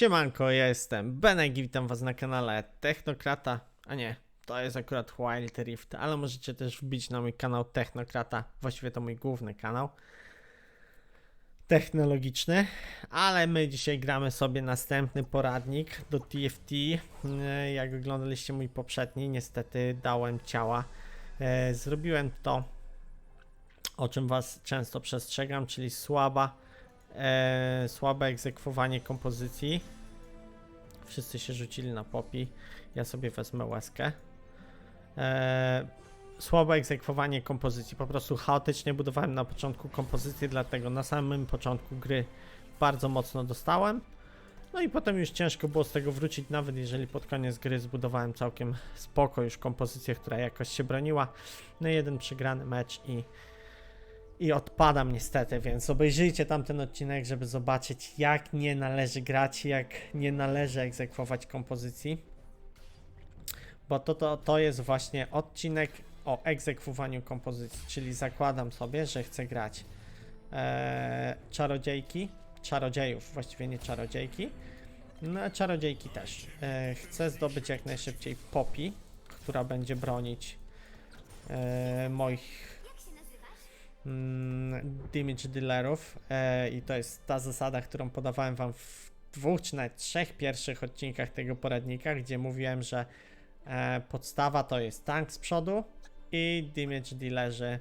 Siemanko, ja jestem Benek i witam was na kanale Technokrata, a nie, to jest akurat Wild Rift, ale możecie też wbić na mój kanał Technokrata, właściwie to mój główny kanał technologiczny, ale my dzisiaj gramy sobie następny poradnik do TFT, E, jak oglądaliście mój poprzedni, niestety dałem ciała, E, zrobiłem to, o czym was często przestrzegam, czyli słaba e, słabe egzekwowanie kompozycji. Wszyscy się rzucili na popi. Ja sobie wezmę łezkę. E, słabe egzekwowanie kompozycji. Po prostu chaotycznie budowałem na początku kompozycję, dlatego na samym początku gry bardzo mocno dostałem. No i potem już ciężko było z tego wrócić, nawet jeżeli pod koniec gry zbudowałem całkiem spoko już kompozycję, która jakoś się broniła. No i jeden przegrany mecz i i odpadam niestety, więc obejrzyjcie tamten odcinek, żeby zobaczyć jak nie należy grać, jak nie należy egzekwować kompozycji. Bo to, to, to jest właśnie odcinek o egzekwowaniu kompozycji, czyli zakładam sobie, że chcę grać e, czarodziejki, czarodziejów, właściwie nie czarodziejki, no czarodziejki też. E, chcę zdobyć jak najszybciej Poppy, która będzie bronić e, moich damage dealerów e, i to jest ta zasada, którą podawałem wam w dwóch czy nawet trzech pierwszych odcinkach tego poradnika, gdzie mówiłem, że e, podstawa to jest tank z przodu i damage dealerzy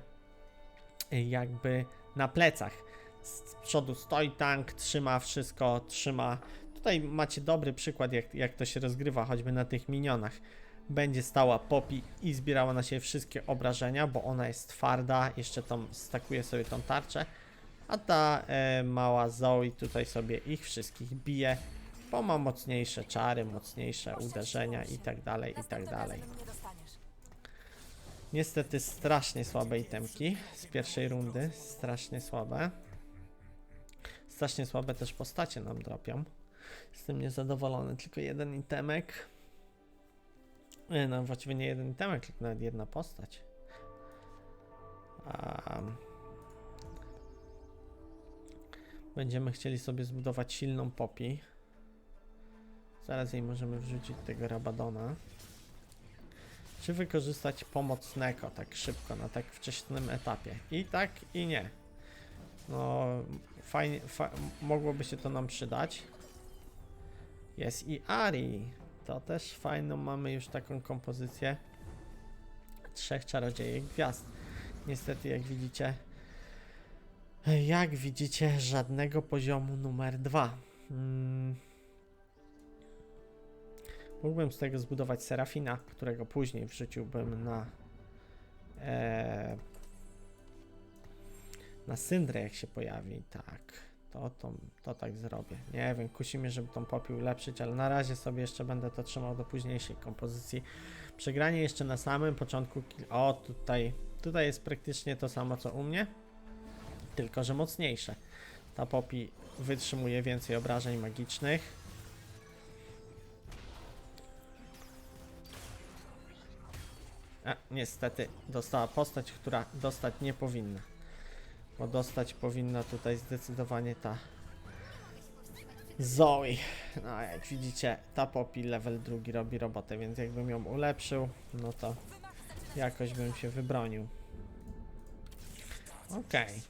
jakby na plecach. Z przodu stoi tank, trzyma wszystko, trzyma. Tutaj macie dobry przykład, jak, jak to się rozgrywa, choćby na tych minionach będzie stała Poppy i zbierała na siebie wszystkie obrażenia, bo ona jest twarda, jeszcze tam stakuje sobie tą tarczę, a ta e, mała Zoe tutaj sobie ich wszystkich bije, bo ma mocniejsze czary, mocniejsze uderzenia i tak dalej, i tak dalej. Niestety strasznie słabe itemki z pierwszej rundy, strasznie słabe. Strasznie słabe też postacie nam dropią. Jestem niezadowolony, tylko jeden itemek. Nie, No właściwie nie jeden itemek, tylko nawet jedna postać. A... Będziemy chcieli sobie zbudować silną popi. Zaraz jej możemy wrzucić tego Rabadona. Czy wykorzystać pomoc Neko tak szybko, na tak wczesnym etapie? I tak, i nie. No, fajnie, fa mogłoby się to nam przydać. Jest i Ari. To też fajną mamy już taką kompozycję. Trzech czarodziejek gwiazd. Niestety, jak widzicie, jak widzicie, żadnego poziomu numer dwa. Mm. Mógłbym z tego zbudować Serafina, którego później wrzuciłbym na e, na Syndrę, jak się pojawi. Tak, to, to, to tak zrobię. Nie wiem, kusi mnie, żeby tą popiół ulepszyć, ale na razie sobie jeszcze będę to trzymał do późniejszej kompozycji. Przegranie jeszcze na samym początku. O, tutaj, tutaj jest praktycznie to samo co u mnie, tylko że mocniejsze. Ta popi wytrzymuje więcej obrażeń magicznych. A, niestety dostała postać, która dostać nie powinna. Bo dostać powinna tutaj zdecydowanie ta Zoe. No jak widzicie, ta Poppy level drugi robi robotę, więc jakbym ją ulepszył, no to jakoś bym się wybronił. Okej.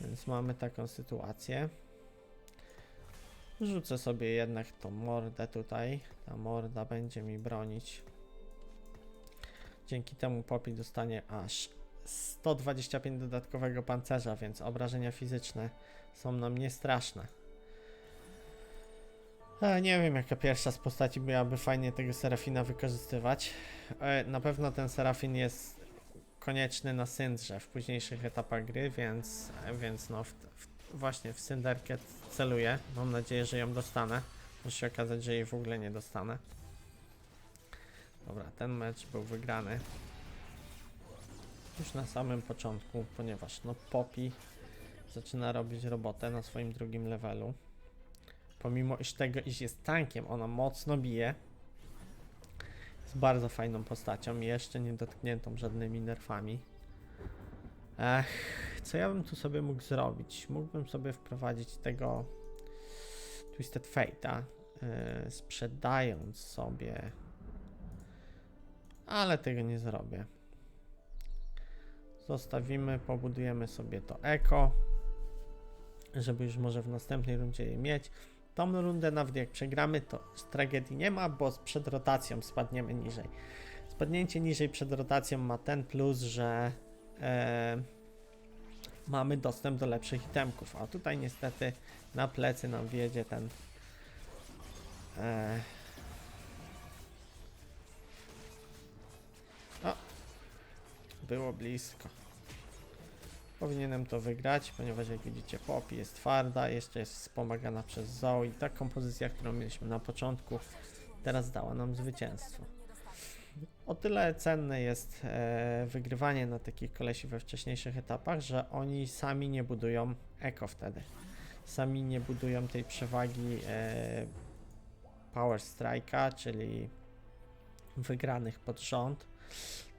Więc mamy taką sytuację. Rzucę sobie jednak tą mordę tutaj. Ta morda będzie mi bronić. Dzięki temu Poppy dostanie aż 125 dodatkowego pancerza, więc obrażenia fizyczne są nam niestraszne. E, nie wiem, jaka pierwsza z postaci miałaby fajnie tego Serafina wykorzystywać. E, na pewno ten Serafin jest konieczny na Syndrze w późniejszych etapach gry, więc, więc no w, w, właśnie w Synderkę celuję. Mam nadzieję, że ją dostanę. Może się okazać, że jej w ogóle nie dostanę. Dobra, ten mecz był wygrany już na samym początku, ponieważ no Poppy zaczyna robić robotę na swoim drugim levelu. Pomimo iż tego, iż jest tankiem, ona mocno bije. Jest bardzo fajną postacią, jeszcze nie dotkniętą żadnymi nerfami. Ech, co ja bym tu sobie mógł zrobić? Mógłbym sobie wprowadzić tego Twisted Fate'a, yy, sprzedając sobie... Ale tego nie zrobię. Zostawimy, pobudujemy sobie to eko, żeby już może w następnej rundzie je mieć. Tą rundę nawet jak przegramy, to tragedii nie ma, bo przed rotacją spadniemy niżej. Spadnięcie niżej przed rotacją ma ten plus, że e, mamy dostęp do lepszych itemków, a tutaj niestety na plecy nam wjedzie ten e, o, było blisko. Powinienem to wygrać, ponieważ jak widzicie Poppy jest twarda, jeszcze jest wspomagana przez Zoe. Ta kompozycja, którą mieliśmy na początku, teraz dała nam zwycięstwo. O tyle cenne jest e, wygrywanie na takich kolesi we wcześniejszych etapach, że oni sami nie budują eko wtedy. Sami nie budują tej przewagi e, Power Strike'a, czyli wygranych pod rząd.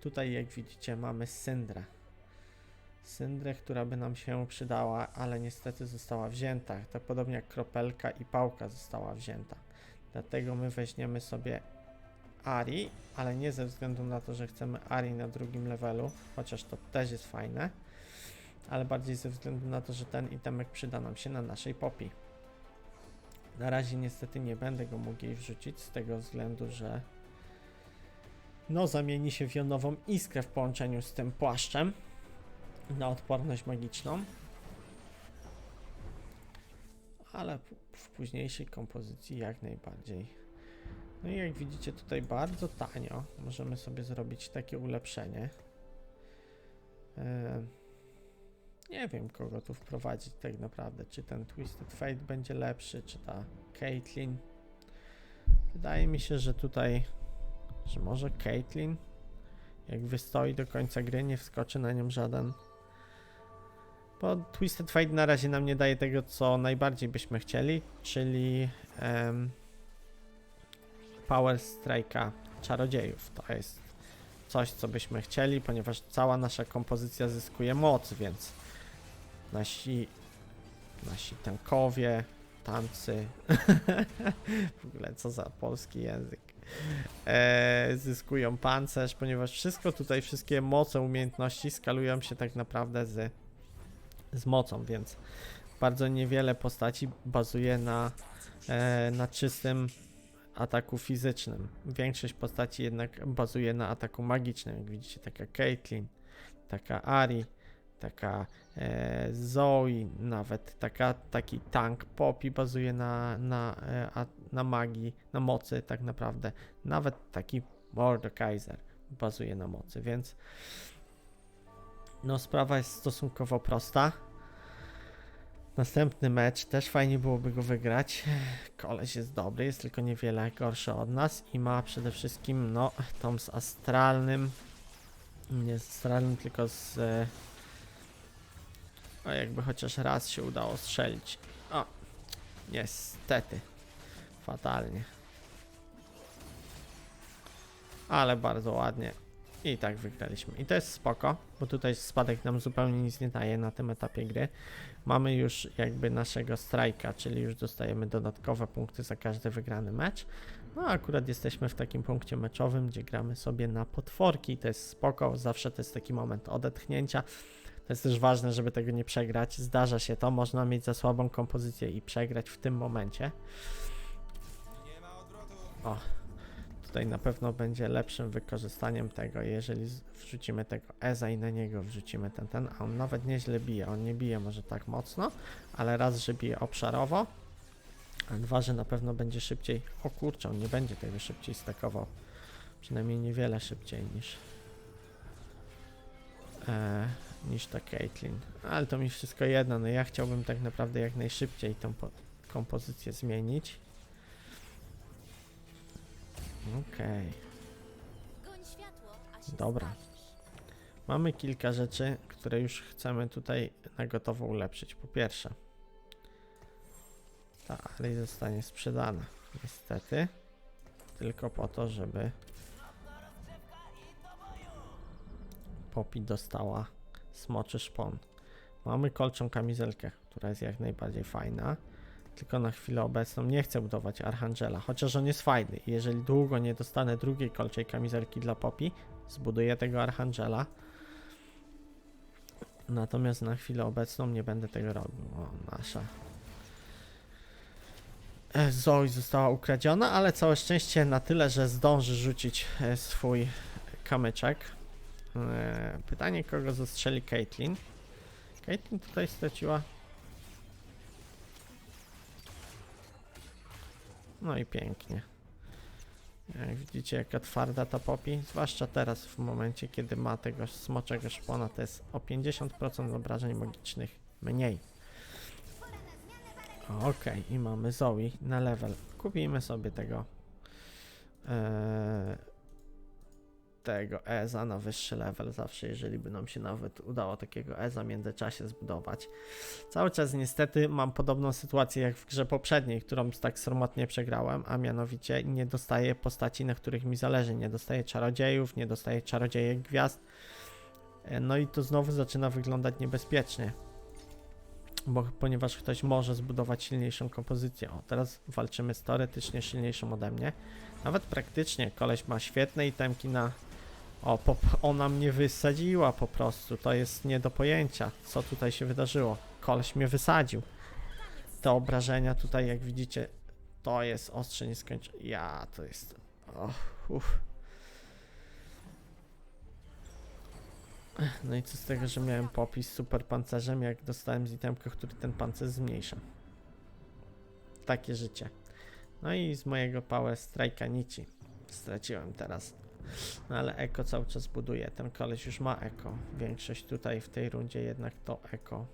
Tutaj jak widzicie mamy Syndrę. Syndrę, która by nam się przydała, ale niestety została wzięta. Tak podobnie jak kropelka i pałka została wzięta. Dlatego my weźmiemy sobie Ari, ale nie ze względu na to, że chcemy Ari na drugim levelu, chociaż to też jest fajne, ale bardziej ze względu na to, że ten itemek przyda nam się na naszej Poppy. Na razie niestety nie będę go mógł jej wrzucić z tego względu, że no zamieni się w jonową iskrę w połączeniu z tym płaszczem na odporność magiczną. Ale w późniejszej kompozycji jak najbardziej. No i jak widzicie tutaj bardzo tanio możemy sobie zrobić takie ulepszenie. E, nie wiem kogo tu wprowadzić tak naprawdę. Czy ten Twisted Fate będzie lepszy, czy ta Caitlyn. Wydaje mi się, że tutaj, że może Caitlyn jak wystoi do końca gry, nie wskoczy na nią żaden bo Twisted Fate na razie nam nie daje tego, co najbardziej byśmy chcieli, czyli em, Power Strike'a czarodziejów. To jest coś, co byśmy chcieli, ponieważ cała nasza kompozycja zyskuje moc, więc nasi, nasi tankowie, tancy, w ogóle co za polski język, e, zyskują pancerz, ponieważ wszystko tutaj, wszystkie moce, umiejętności skalują się tak naprawdę z z mocą, więc bardzo niewiele postaci bazuje na, e, na czystym ataku fizycznym. Większość postaci jednak bazuje na ataku magicznym. Jak widzicie, taka Caitlyn, taka Ari, taka e, Zoe, nawet taka, taki tank Poppy bazuje na, na, e, a, na magii, na mocy tak naprawdę. Nawet taki Mordekaiser bazuje na mocy, więc no, sprawa jest stosunkowo prosta. Następny mecz też fajnie byłoby go wygrać. Koleś jest dobry, jest tylko niewiele gorszy od nas i ma przede wszystkim, no, tą z astralnym. Nie z astralnym, tylko z. e, O, jakby chociaż raz się udało strzelić. O, niestety. Fatalnie. Ale bardzo ładnie. I tak wygraliśmy. I to jest spoko, bo tutaj spadek nam zupełnie nic nie daje na tym etapie gry. Mamy już jakby naszego strajka, czyli już dostajemy dodatkowe punkty za każdy wygrany mecz. No akurat jesteśmy w takim punkcie meczowym, gdzie gramy sobie na potworki. To jest spoko, zawsze to jest taki moment odetchnięcia. To jest też ważne, żeby tego nie przegrać. Zdarza się to, można mieć za słabą kompozycję i przegrać w tym momencie. O, tutaj na pewno będzie lepszym wykorzystaniem tego, jeżeli wrzucimy tego Eza i na niego wrzucimy ten, ten, a on nawet nieźle bije, on nie bije może tak mocno, ale raz, że bije obszarowo, a dwa, że na pewno będzie szybciej, o kurczę, on nie będzie tego szybciej stakował, przynajmniej niewiele szybciej niż e, niż ta Caitlyn, ale to mi wszystko jedno, no ja chciałbym tak naprawdę jak najszybciej tą po- kompozycję zmienić. Okej. Się Dobra. Mamy kilka rzeczy, które już chcemy tutaj na gotowo ulepszyć. Po pierwsze, ta alej zostanie sprzedana. Niestety. Tylko po to, żeby Poppy dostała smoczy szpon. Mamy kolczą kamizelkę, która jest jak najbardziej fajna. Tylko na chwilę obecną nie chcę budować Archangela, chociaż on jest fajny. Jeżeli długo nie dostanę drugiej kolczej kamizelki dla Poppy, zbuduję tego Archangela. Natomiast na chwilę obecną nie będę tego robił. O, nasza. E, Zoe została ukradziona, ale całe szczęście na tyle, że zdąży rzucić e, swój kamyczek. E, Pytanie, kogo zastrzeli Caitlyn? Caitlyn tutaj straciła. No i pięknie. Jak widzicie, jaka twarda ta popi, zwłaszcza teraz w momencie, kiedy ma tego smoczego szpona, to jest o 50% obrażeń magicznych mniej. Okej, i mamy Zoe na level. Kupimy sobie tego eee, tego Eza na wyższy level zawsze, jeżeli by nam się nawet udało takiego Eza w międzyczasie zbudować. Cały czas niestety mam podobną sytuację jak w grze poprzedniej, którą tak sromotnie przegrałem, a mianowicie nie dostaję postaci, na których mi zależy. Nie dostaję czarodziejów, nie dostaję czarodziejek gwiazd. E, No i to znowu zaczyna wyglądać niebezpiecznie. Bo, ponieważ ktoś może zbudować silniejszą kompozycję. O, teraz walczymy z teoretycznie silniejszą ode mnie. Nawet praktycznie koleś ma świetne itemki na. O, ona mnie wysadziła po prostu. To jest nie do pojęcia, co tutaj się wydarzyło. Koleś mnie wysadził. Te obrażenia tutaj, jak widzicie, to jest ostrze nieskończone. Ja, to jest. O, uff. No i co z tego, że miałem popis super pancerzem, jak dostałem z itemka, który ten pancerz zmniejsza. Takie życie. No i z mojego Power Strike'a Nici straciłem teraz. No ale Eko cały czas buduje. Ten koleś już ma Eko. Większość tutaj w tej rundzie jednak to Eko.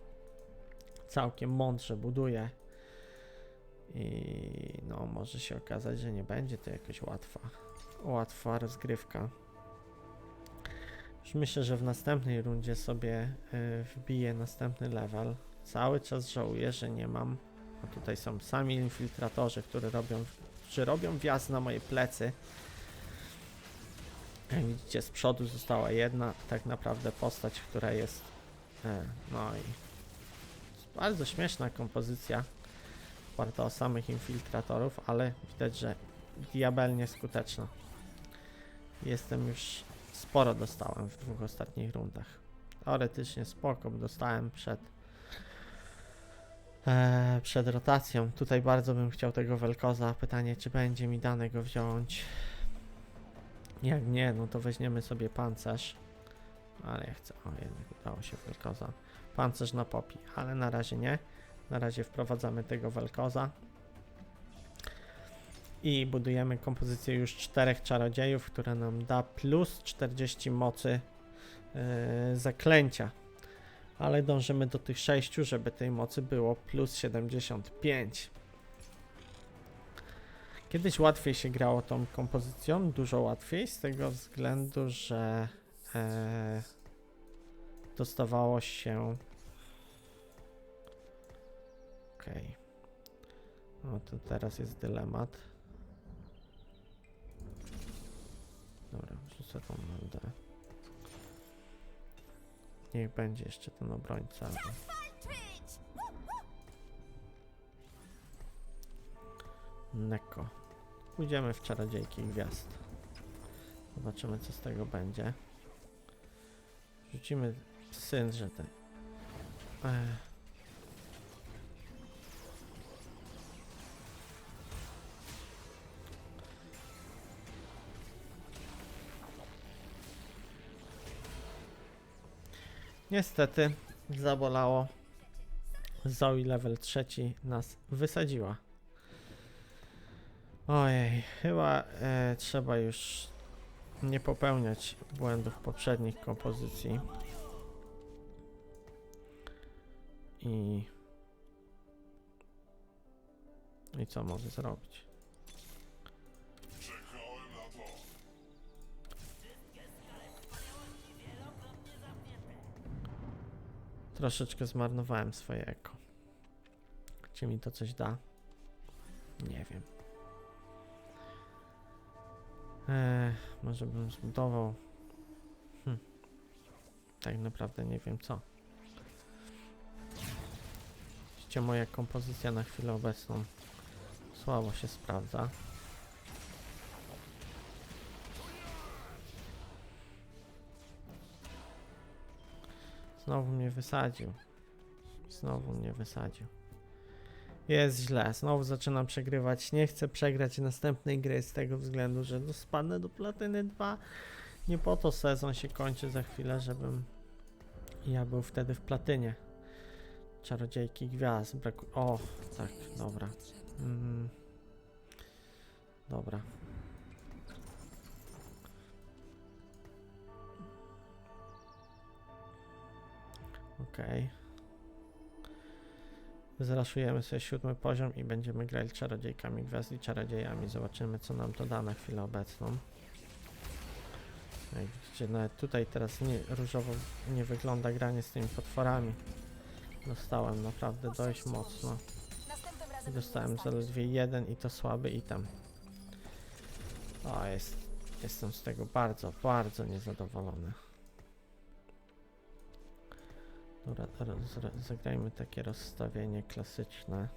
Całkiem mądrze buduje. I no może się okazać, że nie będzie to jakoś łatwa. Łatwa rozgrywka. Już myślę, że w następnej rundzie sobie y, wbiję następny level. Cały czas żałuję, że nie mam. A tutaj są sami infiltratorzy, którzy robią, którzy robią wjazd na moje plecy. Jak widzicie, z przodu została jedna tak naprawdę postać, która jest. E, no i. Bardzo śmieszna kompozycja. Oparta o samych infiltratorów, ale widać, że diabelnie skuteczna. Jestem już sporo dostałem w dwóch ostatnich rundach. Teoretycznie spoko, dostałem przed e, przed rotacją. Tutaj bardzo bym chciał tego Welkoza. Pytanie, czy będzie mi dane go wziąć. Jak nie, no to weźmiemy sobie pancerz. Ale ja chcę. O, jednak udało się Welkoza. Pancerz na popi, ale na razie nie. Na razie wprowadzamy tego Welkoza. I budujemy kompozycję już czterech czarodziejów, która nam da plus 40 mocy yy, zaklęcia. Ale dążymy do tych 6, żeby tej mocy było plus 75. Kiedyś łatwiej się grało tą kompozycją, dużo łatwiej, z tego względu, że e, dostawało się. Okej. No to teraz jest dylemat. Dobra, wrzucę tą mandę. Niech będzie jeszcze ten obrońca. Neko. Pójdziemy w czarodziejki gwiazd. Zobaczymy co z tego będzie. Rzucimy syn, że ten. Ech. Niestety zabolało. Zoe level trzeci nas wysadziła. Ojej, chyba e, trzeba już nie popełniać błędów poprzednich kompozycji. I. I co mogę zrobić? Troszeczkę zmarnowałem swoje eko. Czy mi to coś da? Nie wiem. Eee, może bym zbudował. Hm. Tak naprawdę nie wiem co. oczywiście moja kompozycja na chwilę obecną słabo się sprawdza. Znowu mnie wysadził. Znowu mnie wysadził. Jest źle, znowu zaczynam przegrywać. Nie chcę przegrać następnej gry z tego względu, że no spadnę do platyny 2. Nie po to sezon się kończy za chwilę, żebym ja był wtedy w platynie. Czarodziejki gwiazd. O, tak, dobra. Mm. Dobra. Okej. Zraszujemy sobie siódmy poziom i będziemy grali czarodziejkami gwiazd i czarodziejami. Zobaczymy co nam to da na chwilę obecną. Jak widzicie, nawet tutaj teraz nie, różowo nie wygląda granie z tymi potworami. Dostałem naprawdę dość mocno. Dostałem zaledwie jeden i to słaby item. O, jest, jestem z tego bardzo, bardzo niezadowolony. Dobra, zagrajmy takie rozstawienie klasyczne.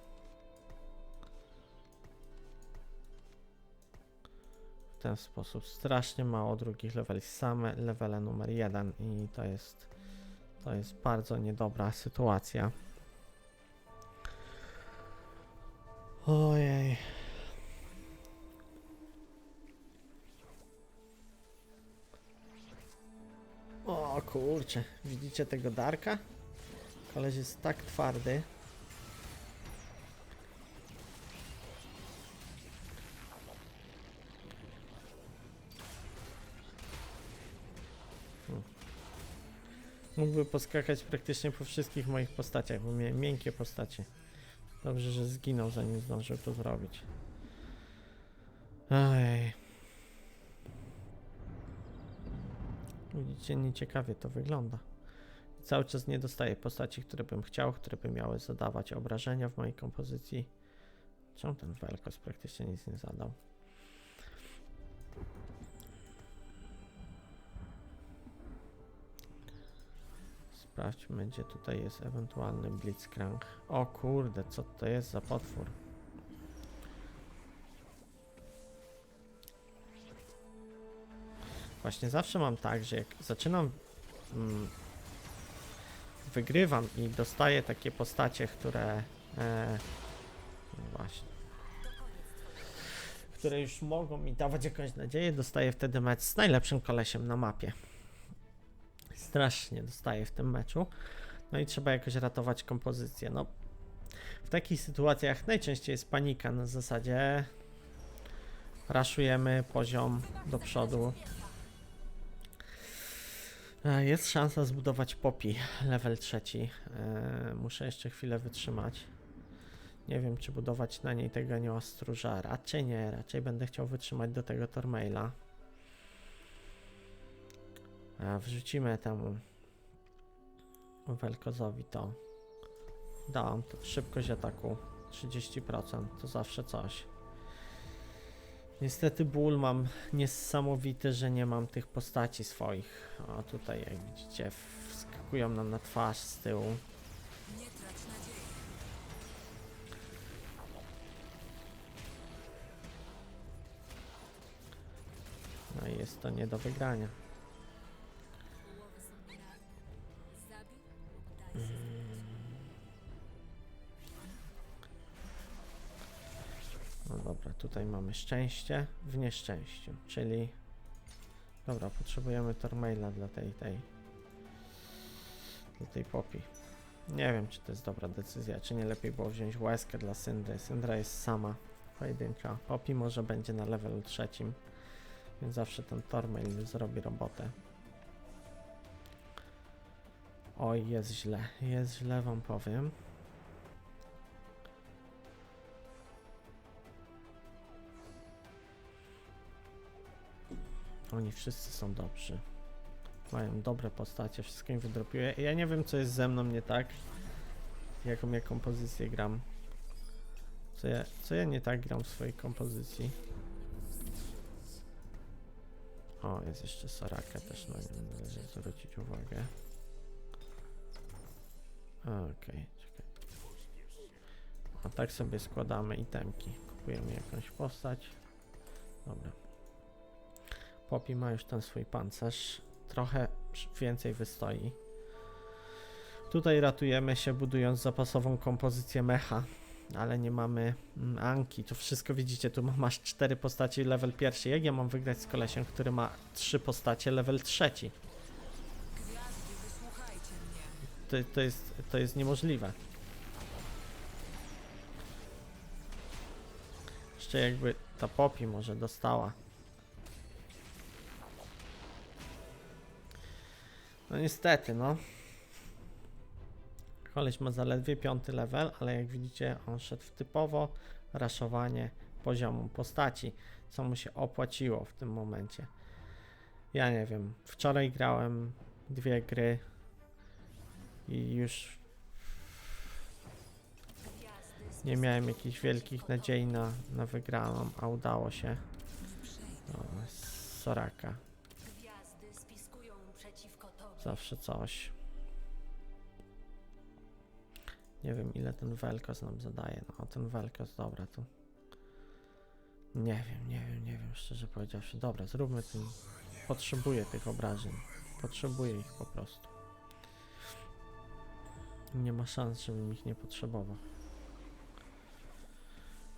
W ten sposób strasznie mało drugich leveli, same levele numer jeden i to jest, to jest bardzo niedobra sytuacja. Ojej. O kurczę, widzicie tego Darka? Koleś jest tak twardy. Hmm. Mógłby poskakać praktycznie po wszystkich moich postaciach, bo miałem miękkie postacie. Dobrze, że zginął zanim zdążył to zrobić. Ojej. Widzicie, nieciekawie to wygląda. Cały czas nie dostaję postaci, które bym chciał, które by miały zadawać obrażenia w mojej kompozycji. Czemu ten Velkos praktycznie nic nie zadał? Sprawdźmy, gdzie tutaj jest ewentualny Blitzcrank. O kurde, co to jest za potwór? Właśnie zawsze mam tak, że jak zaczynam mm, wygrywam i dostaję takie postacie, które e, no właśnie które już mogą mi dawać jakąś nadzieję, dostaję wtedy mecz z najlepszym kolesiem na mapie. Strasznie dostaję w tym meczu. No i trzeba jakoś ratować kompozycję. No, w takich sytuacjach najczęściej jest panika na zasadzie raszujemy poziom do przodu. E, Jest szansa zbudować popi level trzeci. E, Muszę jeszcze chwilę wytrzymać. Nie wiem, czy budować na niej tego anioła. Raczej nie, raczej będę chciał wytrzymać do tego Tormaila. A wrzucimy temu Welkozowi to. Dałam to szybkość ataku 30%, to zawsze coś. Niestety ból mam niesamowity, że nie mam tych postaci swoich. A tutaj jak widzicie wskakują nam na twarz z tyłu. No i jest to nie do wygrania. Tutaj mamy szczęście w nieszczęściu, czyli... Dobra, potrzebujemy Tormaila dla tej, tej... Dla tej popi. Nie wiem, czy to jest dobra decyzja, czy nie lepiej było wziąć łezkę dla Syndry. Syndra jest sama, pojedyncza. Popi może będzie na levelu trzecim, więc zawsze ten Tormail zrobi robotę. Oj, jest źle, jest źle wam powiem. Oni wszyscy są dobrzy. Mają dobre postacie, wszystko im wydropiuje. Ja nie wiem, co jest ze mną nie tak. Jaką ja kompozycję gram. Co ja, co ja nie tak gram w swojej kompozycji. O, jest jeszcze Soraka też na nią należy zwrócić uwagę. Okej, czekaj. A tak sobie składamy itemki. Kupujemy jakąś postać. Dobra. Poppy ma już ten swój pancerz. Trochę więcej wystoi. Tutaj ratujemy się budując zapasową kompozycję mecha, ale nie mamy mm, Anki. To wszystko widzicie, tu masz cztery postacie level pierwszy. Jak ja mam wygrać z kolesiem, który ma trzy postacie level trzeci? To, to, jest, to jest niemożliwe. Jeszcze jakby ta Poppy może dostała. No niestety, no. Koleś ma zaledwie piąty level, ale jak widzicie, on szedł w typowo raszowanie poziomu postaci, co mu się opłaciło w tym momencie. Ja nie wiem. Wczoraj grałem dwie gry i już nie miałem jakichś wielkich nadziei na, na wygraną, a udało się. O, Soraka. Zawsze coś. Nie wiem ile ten Velkos nam zadaje. No ten Velkos, dobra, tu. Nie wiem, nie wiem, nie wiem, szczerze powiedziawszy. Dobra, zróbmy ten. Potrzebuję tych obrażeń. Potrzebuję ich po prostu. Nie ma szans, żebym ich nie potrzebował.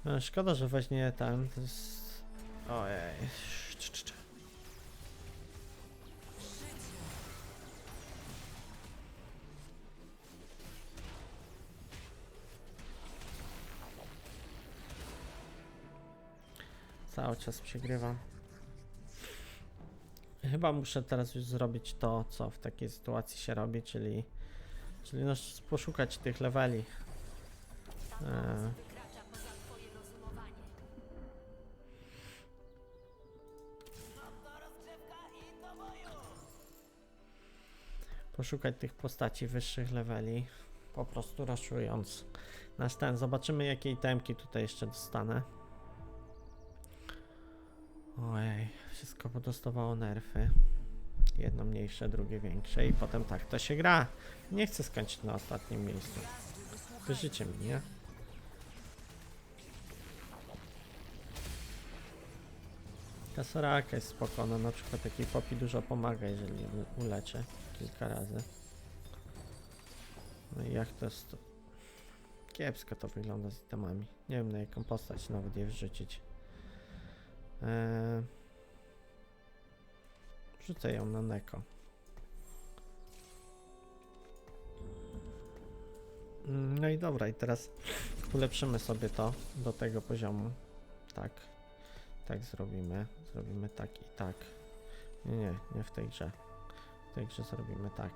E, Szkoda, że weźmie ten. To jest... Ojej. Cały czas przegrywam. Chyba muszę teraz już zrobić to, co w takiej sytuacji się robi, czyli, czyli no, poszukać tych leveli. E, poszukać tych postaci wyższych leveli, po prostu raszując nasz ten. Zobaczymy jakie itemki tutaj jeszcze dostanę. Ojej, wszystko podostawało nerfy. Jedno mniejsze, drugie większe i potem tak to się gra. Nie chcę skończyć na ostatnim miejscu. Wierzycie mi, nie? Ta Soraka jest spokojna, na przykład takiej popi dużo pomaga, jeżeli uleczę kilka razy. No i jak to jest... Kiepsko to wygląda z itemami. Nie wiem na jaką postać nawet je wrzucić. Eee... Wrzucę ją na Neko. Mm, No i dobra, i teraz ulepszymy sobie to do tego poziomu. Tak. Tak zrobimy. Zrobimy tak i tak. Nie, nie, nie w tej grze. W tej grze zrobimy tak.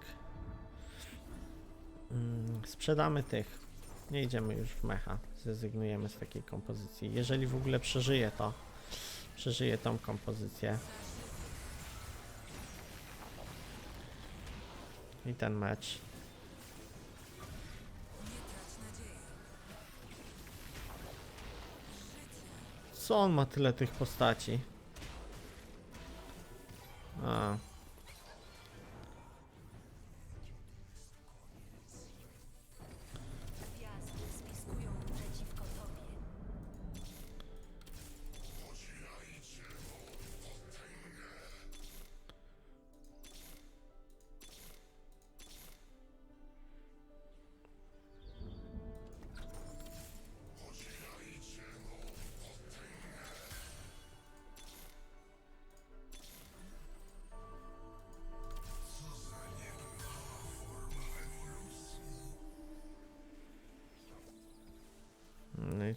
Mm, sprzedamy tych. Nie idziemy już w mecha. Zrezygnujemy z takiej kompozycji. Jeżeli w ogóle przeżyje to, przeżyje tą kompozycję. I ten mecz. Co on ma tyle tych postaci? A.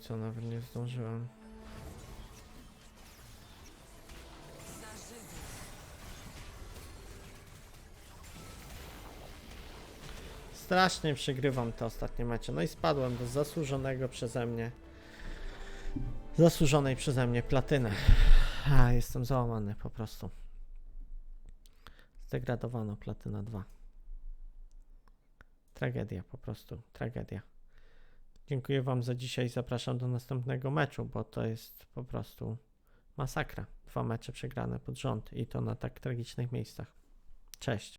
co, nawet nie zdążyłem. Strasznie przegrywam te ostatnie mecze. No i spadłem do zasłużonego przeze mnie. Zasłużonej przeze mnie platyny. A, jestem załamany po prostu. Zdegradowano platyna 2. Tragedia po prostu, tragedia. Dziękuję Wam za dzisiaj. Zapraszam do następnego meczu, bo to jest po prostu masakra. Dwa mecze przegrane pod rząd i to na tak tragicznych miejscach. Cześć.